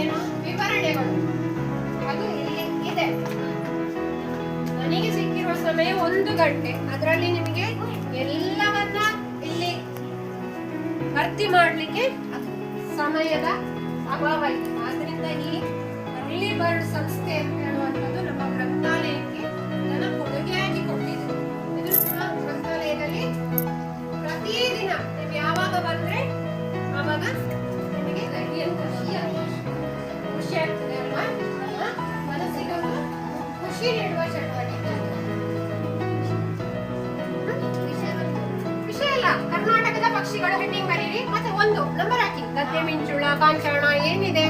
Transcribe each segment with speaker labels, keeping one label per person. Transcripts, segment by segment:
Speaker 1: ಏನು ವಿವರಣೆಗಳು ಅದು ಇಲ್ಲಿ ಇದೆ ನನಗೆ ಸಿಕ್ಕಿರುವ ಸಮಯ ಒಂದು ಗಂಟೆ ಅದರಲ್ಲಿ ನಿಮಗೆ ಎಲ್ಲವನ್ನ ಇಲ್ಲಿ ಭರ್ತಿ ಮಾಡಲಿಕ್ಕೆ ಸಮಯದ ಅಭಾವ ಇದೆ ಆದ್ರಿಂದ ಈ ಅರ್ಲಿ ಬರ್ಡ್ ಸಂಸ್ಥೆ ಅಂತ ಕರ್ನಾಟಕದ ಪಕ್ಷಿಗಳು ಹೆಡ್ಡಿಂಗ್ ಬರೀರಿ ಮತ್ತೆ ಒಂದು ನಂಬರ್ ಹಾಕಿ ಗದ್ದೆ ಮಿಂಚುಳ ಕಾಂಚಾಣ ಏನಿದೆ?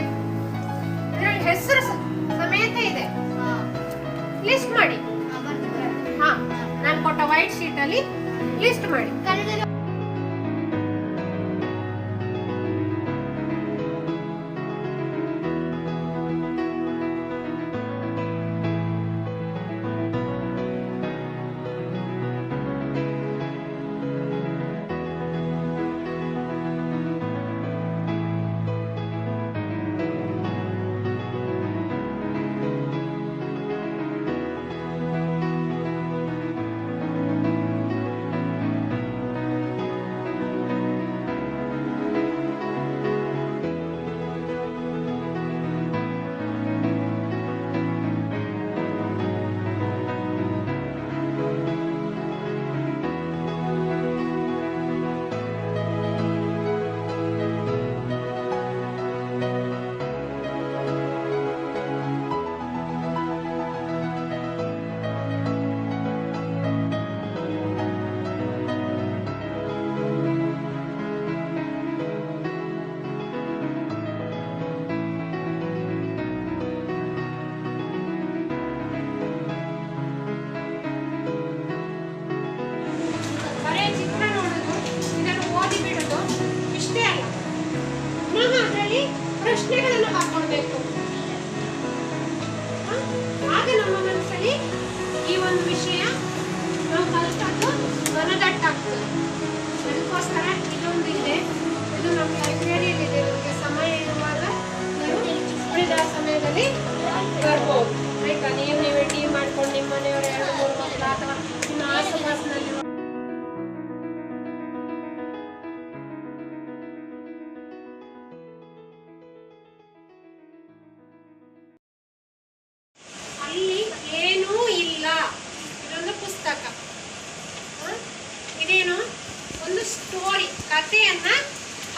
Speaker 1: ಕಥೆಯನ್ನ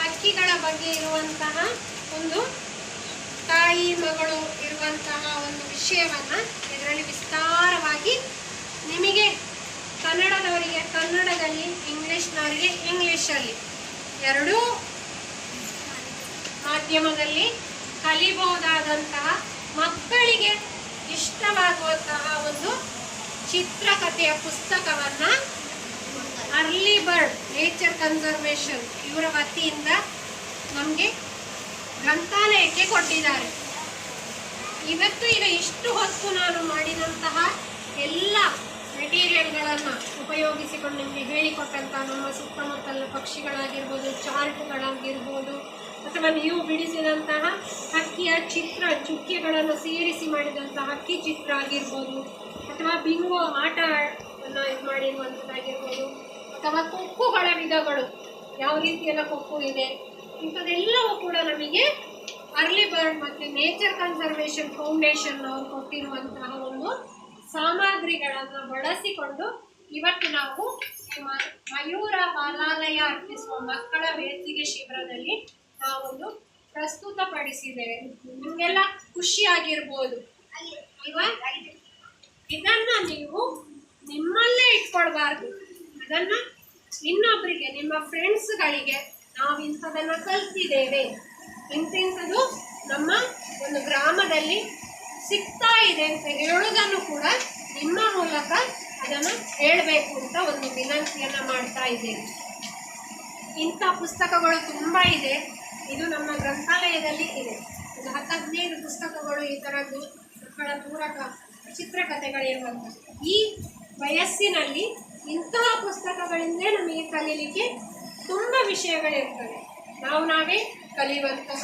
Speaker 1: ಹಕ್ಕಿಗಳ ಬಗ್ಗೆ ಇರುವಂತಹ ಒಂದು ತಾಯಿ ಮಗಳು ಇರುವಂತಹ ಒಂದು ವಿಷಯವನ್ನ ಇದರಲ್ಲಿ ವಿಸ್ತಾರವಾಗಿ ನಿಮಗೆ ಕನ್ನಡದವರಿಗೆ, ಕನ್ನಡದಲ್ಲಿ ಇಂಗ್ಲಿಷ್ನವರಿಗೆ, ಇಂಗ್ಲೀಷಲ್ಲಿ ಎರಡೂ ಮಾಧ್ಯಮದಲ್ಲಿ ಕಲಿಬಹುದಾದಂತಹ ಮಕ್ಕಳಿಗೆ ಇಷ್ಟವಾಗುವಂತಹ ಒಂದು ಚಿತ್ರಕಥೆಯ ಪುಸ್ತಕವನ್ನ ಬರ್ಡ್ ನೇಚರ್ ಕನ್ಸರ್ವೇಷನ್ ಇವರ ವತಿಯಿಂದ ನಮಗೆ ಗ್ರಂಥಾಲಯಕ್ಕೆ ಕೊಟ್ಟಿದ್ದಾರೆ. ಇವತ್ತು ಈಗ ಇಷ್ಟು ಹೊತ್ತು ನಾನು ಮಾಡಿದಂತಹ ಎಲ್ಲ ಮೆಟೀರಿಯಲ್ಗಳನ್ನು ಉಪಯೋಗಿಸಿಕೊಂಡು ನಿಮಗೆ ಹೇಳಿಕೊಟ್ಟಂತಹ ನಮ್ಮ ಸುತ್ತಮುತ್ತಲ ಪಕ್ಷಿಗಳಾಗಿರ್ಬೋದು, ಚಾರ್ಟ್ಗಳಾಗಿರ್ಬೋದು, ಅಥವಾ ನೀವು ಬಿಡಿಸಿದಂತಹ ಹಕ್ಕಿಯ ಚಿತ್ರ, ಚುಕ್ಕೆಗಳನ್ನು ಸೇರಿಸಿ ಮಾಡಿದಂತಹ ಹಕ್ಕಿ ಚಿತ್ರ ಆಗಿರ್ಬೋದು, ಅಥವಾ ಬಿಂಗೋ ಆಟ ಮಾಡಿರುವಂಥದ್ದಾಗಿರ್ಬೋದು ಅಥವಾ ಕೊಕ್ಕುಗಳ ವಿಧಗಳು ಯಾವ ರೀತಿಯೆಲ್ಲ ಕೊಕ್ಕು ಇದೆ, ಇಂಥದ್ದೆಲ್ಲವೂ ಕೂಡ ನಮಗೆ ಅರ್ಲಿ ಬರ್ಡ್ ಮತ್ತು ನೇಚರ್ ಕನ್ಸರ್ವೇಷನ್ ಫೌಂಡೇಶನ್ ಅವರು ಕೊಟ್ಟಿರುವಂತಹ ಒಂದು ಸಾಮಗ್ರಿಗಳನ್ನು ಬಳಸಿಕೊಂಡು ಇವತ್ತು ನಾವು ಮಯೂರ ಬಾಲಾಲಯ ಅರ್ಪಿಸುವ ಮಕ್ಕಳ ವೇದಿಕೆ ಶಿಬಿರದಲ್ಲಿ ನಾವೊಂದು ಪ್ರಸ್ತುತಪಡಿಸಿದ್ದೇವೆ. ನಿಮಗೆಲ್ಲ ಖುಷಿಯಾಗಿರ್ಬೋದು. ಅಲ್ವಾ? ಇದನ್ನ ನೀವು ನಿಮ್ಮಲ್ಲೇ ಇಟ್ಕೊಳ್ಬಾರ್ದು. ಅದನ್ನ ಇನ್ನೊಬ್ಬರಿಗೆ ನಿಮ್ಮ ಫ್ರೆಂಡ್ಸ್ಗಳಿಗೆ ನಾವು ಇಂಥದನ್ನು ಕಲ್ತಿದ್ದೇವೆ. ಇಂತಿಂಥದ್ದು ನಮ್ಮ ಒಂದು ಗ್ರಾಮದಲ್ಲಿ ಸಿಗ್ತಾ ಇದೆ ಅಂತ ಹೇಳೋದನ್ನು ಕೂಡ ನಿಮ್ಮ ಮೂಲಕ ಅದನ್ನು ಹೇಳಬೇಕು ಅಂತ ಒಂದು ವಿನಂತಿಯನ್ನು ಮಾಡ್ತಾ ಇದ್ದೇನೆ. ಇಂಥ ಪುಸ್ತಕಗಳು ತುಂಬ ಇದೆ. ಇದು ನಮ್ಮ ಗ್ರಂಥಾಲಯದಲ್ಲಿ ಇದೆ. ಒಂದು ಹತ್ತು ಹದಿನೈದು ಪುಸ್ತಕಗಳು ಈ ಥರದ್ದು ಮಕ್ಕಳ ಪೂರಕ ಚಿತ್ರಕಥೆಗಳಿರುವಂಥ ಈ ವಯಸ್ಸಿನಲ್ಲಿ ಇಂತಹ ಪುಸ್ತಕಗಳಿಂದಲೇ ನಮಗೆ ಕಲೀಲಿಕ್ಕೆ ತುಂಬ ವಿಷಯಗಳಿರ್ತವೆ. ನಾವು ನಾವೇ ಕಲಿಯುವಂತಹ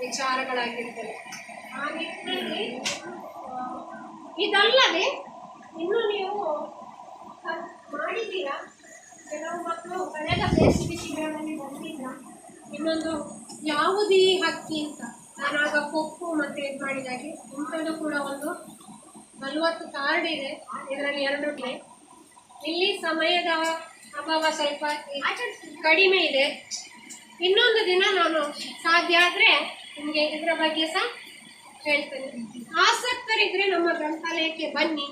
Speaker 1: ವಿಚಾರಗಳಾಗಿರ್ತದೆ ಆ ನಿಟ್ಟಿನಲ್ಲಿ ಇದಲ್ಲದೆ ಇನ್ನು ನೀವು ಮಾಡಿದ್ದೀರಾ? ಕೆಲವು ಮಕ್ಕಳು ಕಳೆದ ಬೇಸಿಗೆ ಶಿಬಿರದಲ್ಲಿ ಬಂದಿಲ್ಲ ಇನ್ನೊಂದು ಯಾವುದೇ ಹಕ್ಕಿ ಅಂತ. ನಾನಾಗ ಕೊಪ್ಪು ಮತ್ತು ಇದು ಮಾಡಿದಾಗೆ ಇಂಥದ್ದು ಕೂಡ ಒಂದು ನಲವತ್ತು ಕಾರ್ಡ್ ಇದೆ. ಇದರಲ್ಲಿ ಎರಡು ಇಲ್ಲಿ ಸಮಯದ ಅಭಾವ ಸ್ವಲ್ಪ ಕಡಿಮೆ ಇದೆ. ಇನ್ನೊಂದು ದಿನ ನಾನು ಸಾಧ್ಯ ಆದರೆ ನಿಮಗೆ ಇದರ ಬಗ್ಗೆ ಸಹ ಹೇಳ್ತೇನೆ. ಆಸಕ್ತರಿದ್ರೆ ನಮ್ಮ ಗ್ರಂಥಾಲಯಕ್ಕೆ ಬನ್ನಿ.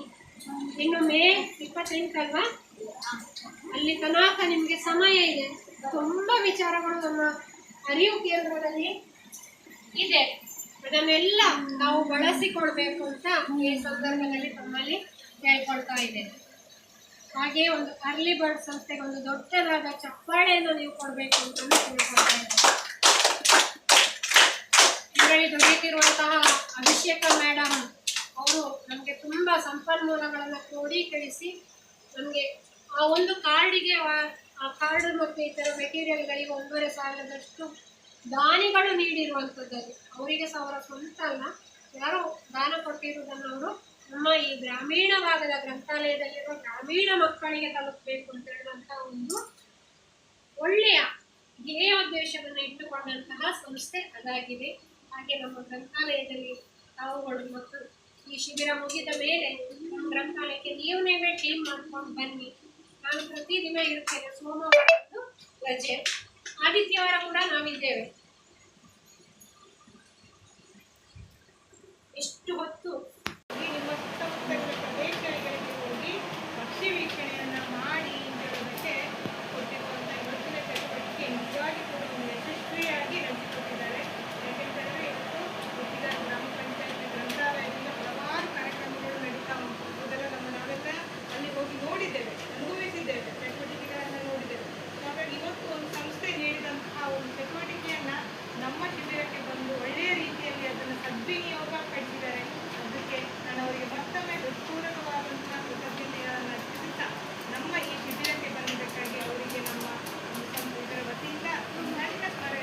Speaker 1: ಇನ್ನು ಮೇ ಇಪ್ಪತ್ತೆಂಟಲ್ವಾ? ಅಲ್ಲಿ ತನಕ ನಿಮಗೆ ಸಮಯ ಇದೆ. ತುಂಬ ವಿಚಾರಗಳು ನಮ್ಮ ಅರಿವು ಕೇಂದ್ರದಲ್ಲಿ ಇದೆ. ಅದನ್ನೆಲ್ಲ ನಾವು ಬಳಸಿಕೊಳ್ಬೇಕು ಅಂತ ಈ ಸಂದರ್ಭದಲ್ಲಿ ತಮ್ಮಲ್ಲಿ ಕೇಳ್ಕೊಳ್ತಾ ಇದ್ದೇನೆ. ಹಾಗೆ ಒಂದು ಅರ್ಲಿ ಬರ್ಡ್ ಸಂಸ್ಥೆಗೆ ಒಂದು ದೊಡ್ಡದಾದ ಚಪ್ಪಾಳೆಯನ್ನು ನೀವು ಕೊಡಬೇಕು ಅಂತ ಇದ್ದೇನೆ. ಇದರಲ್ಲಿ ದುಡಿಯುತ್ತಿರುವಂತಹ ಅಭಿಷೇಕ ಮೇಡಮ್ ಅವರು ನಮಗೆ ತುಂಬ ಸಂಪನ್ಮೂಲಗಳನ್ನು ಕ್ರೋಢೀಕರಿಸಿ ನಮಗೆ ಆ ಒಂದು ಕಾರ್ಡಿಗೆ ಆ- ಆ ಕಾರ್ಡ್ ಮತ್ತು ಇತರ ಮೆಟೀರಿಯಲ್ಗಳಿಗೆ ಒಂದೂವರೆ ಸಾವಿರದಷ್ಟು ದಾನಿಗಳು ನೀಡಿರುವಂಥದ್ದು ಅವರಿಗೆ ಸಹ ಅವರ ಸ್ವಂತ ಅಲ್ಲ, ಯಾರೋ ದಾನ ಕೊಟ್ಟಿರುವುದನ್ನು ಅವರು ನಮ್ಮ ಈ ಗ್ರಾಮೀಣ ಭಾಗದ ಗ್ರಂಥಾಲಯದಲ್ಲಿರುವ ಗ್ರಾಮೀಣ ಮಕ್ಕಳಿಗೆ ತಲುಪಬೇಕು ಅಂತ ಹೇಳುವಂಥ ಒಂದು ಒಳ್ಳೆಯ ಧ್ಯೇಯೋದ್ದೇಶವನ್ನು ಇಟ್ಟುಕೊಂಡಂತಹ ಸಂಸ್ಥೆ ಅದಾಗಿದೆ. ಹಾಗೆ ನಮ್ಮ ಗ್ರಂಥಾಲಯದಲ್ಲಿ ತಾವುಗಳು ಮತ್ತು ಈ ಶಿಬಿರ ಮುಗಿದ ಮೇಲೆ ನಮ್ಮ ಗ್ರಂಥಾಲಯಕ್ಕೆ ನೀವು ನೀವೇ ಕ್ಲೀನ್ ಮಾಡ್ಕೊಂಡು ಬನ್ನಿ. ನಾನು ಪ್ರತಿದಿನ ಇರ್ತೇನೆ ಸೋಮವಾರದ್ದು ರಜೆ. ಆದಿತ್ಯವಾರ ಕೂಡ ನಾವಿದ್ದೇವೆ.